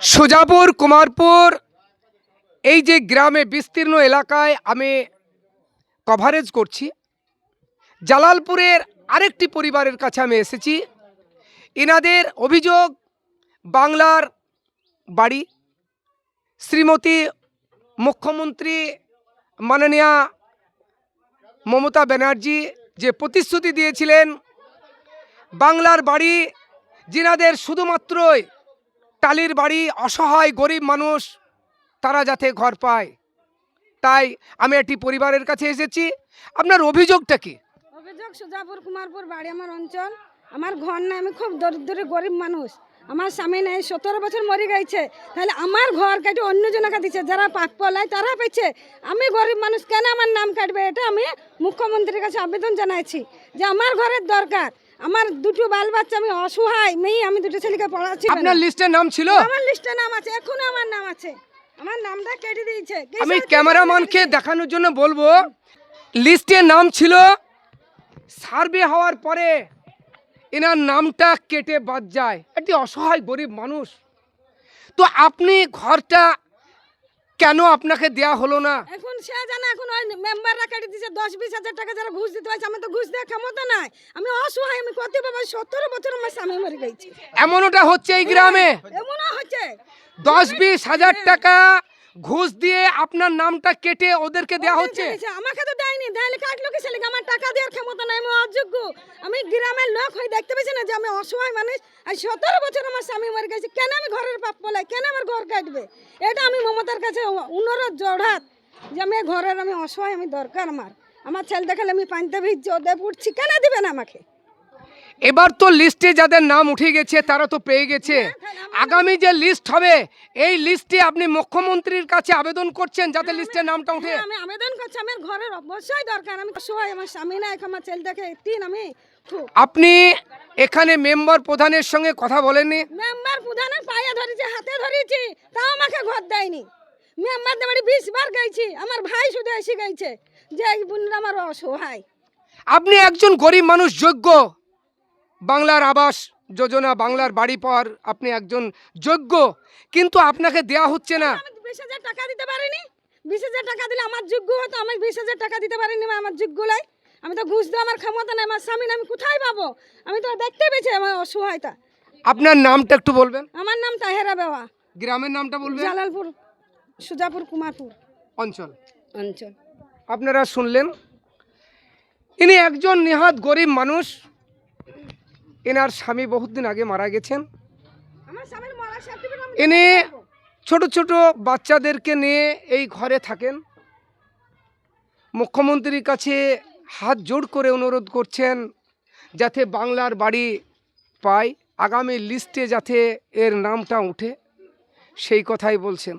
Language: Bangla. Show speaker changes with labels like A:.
A: সুজাপুর, কুমারপুর, এই যে গ্রামে বিস্তীর্ণ এলাকায় আমি কভারেজ করছি। জালালপুরের আরেকটি পরিবারের কাছে আমি এসেছি। এনাদের অভিযোগ, বাংলার বাড়ি। শ্রীমতী মুখ্যমন্ত্রী মাননীয়া মমতা ব্যানার্জি যে প্রতিশ্রুতি দিয়েছিলেন, বাংলার বাড়ি, যিনাদের শুধুমাত্রই টালির বাড়ি অসহায় গরিব মানুষ, তারা যাতে ঘর পায়। তাই আমি একটি পরিবারের কাছে এসেছি। আপনার অভিযোগটা কি?
B: অভিযোগ সুজাপুর কুমারপুর বাড়ি আমার অঞ্চল। আমার ঘর নাই, আমি খুব দরিদ্র গরিব মানুষ। আমার স্বামী নেই, সতেরো বছর মরে গেছে। তাহলে আমার ঘর কেটে অন্য জনকে দিচ্ছে, যারা প্রাপ্য লাই তারা পেয়েছে। আমি গরিব মানুষ, কেন আমার নাম কাটবে? এটা আমি মুখ্যমন্ত্রীর কাছে আবেদন জানাইছি যে আমার ঘরের দরকার। আমার দুটো বাল বাচ্চা আমি অসহায় মেয়ে আমি দুটো ছেলেকে পড়াচ্ছি?
A: আপনার লিস্টের নাম ছিল?
B: আমার লিস্টে নাম আছে এখনও আমার নাম আছে। আমার নামটা কেটে দিয়েছে।
A: আমি ক্যামেরাম্যানকে দেখানোর জন্য বলব লিস্টে নাম ছিল সার্ভে হওয়ার পরে এনার নামটা কেটে বাদ যায়। একটি অসহায় গরিব মানুষ। তো আপনি ঘরটা কেন আপনাকে দেয়া হলো না?
B: এখন সে জানে এখন ওই মেম্বাররা কেটে দিয়েছে দশ বিশ হাজার টাকা যারা ঘুষ দিতে পারছে আমি তো ঘুষ দেওয়ার ক্ষমতা নাই। আমি অসহায় আমি কত বাবা সতেরো বছর আমার স্বামী মরে গেছি।
A: এমনটা হচ্ছে এই গ্রামে?
B: এমনও হচ্ছে।
A: দশ বিশ হাজার টাকা ঘুষ দিয়ে আপনার নামটা কেটে ওদেরকে দেওয়া হচ্ছে।
B: আমাকে তো দেয়নি তাহলে কাটলো কি ছেলেকে? আমার টাকা দেওয়ার ক্ষমতা নাই আমি অযোগ্য। আমি গ্রামের লোক হয়ে দেখতে পেয়েছি না যে আমি অসহায় মানুষ আর সতেরো বছর আমার স্বামী মরে গেছে কেন আমি ঘরের পাপ বলাই কেন আমার ঘর কাটবে? এটা আমি মমতার কাছে অনুরোধ জড়াত যে আমি ঘরের আমি অসহায় আমি দরকার আমার আমার ছেলে দেখালে আমি পানিতে ভিজছি ওদের পড়ছি কেন দিবেন আমাকে?
A: এবার তো লিস্টে যাদের নাম উঠে গেছে তারা তো পেয়ে গেছে। আগামী যে লিস্ট হবে এই লিস্টে আপনি মুখ্যমন্ত্রীর কাছে আবেদন করছেন যাতে লিস্টে নামটা উঠে।
B: হ্যাঁ, আমি আবেদন করছি আমার ঘরের অবশ্যই দরকার। আমি অসহায় আমার স্বামী নাই আমার ছেলে দেখে তিন আমি
A: আপনি এখানে মেম্বার প্রধানের সঙ্গে কথা বলেননি?
B: মেম্বার প্রধানের পায়ে ধরেছি হাতে ধরেছি তাও আমাকে ঘর দেয়নি। মেম্বার বাড়ি বিশ বার গেছি আমার ভাই শুধু এসে গেছে যে বোনরা আমার অসহায়।
A: আপনি একজন গরিব মানুষ যোগ্য। বাংলার আবাস যোজনা বাংলার বাড়ি পাওয়ার আপনি একজন যোগ্য কিন্তু আপনাকে দেয়া হচ্ছে না।
B: আমি বিশ হাজার টাকা দিতে পারিনি। বিশ হাজার টাকা দিলে আমার যোগ্য হতো আমি বিশ হাজার টাকা দিতে পারিনি আমার যোগ্য লাই আমি তো ঘুষ দেওয়া আমার ক্ষমতা নাই আমার স্বামী আমি কোথায় পাবো? আমি তো দেখতে পেয়েছি আমার অসহায়তা।
A: আপনার নামটা একটু বলবেন?
B: আমার নাম তাহেরা বেওয়া।
A: গ্রামের নামটা বলবেন?
B: জালালপুর সুজাপুর কুমারপুর।
A: অঞ্চল।
B: অঞ্চল।
A: আপনারা শুনলেন ইনি একজন নিহাত গরিব মানুষ এনার স্বামী বহুদিন আগে মারা গেছেন। এনে ছোট ছোট বাচ্চাদেরকে নিয়ে এই ঘরে থাকেন। মুখ্যমন্ত্রীর কাছে হাত জোড় করে অনুরোধ করছেন যাতে বাংলার বাড়ি পায়। আগামী লিস্টে যাতে এর নামটা উঠে সেই কথাই বলছেন।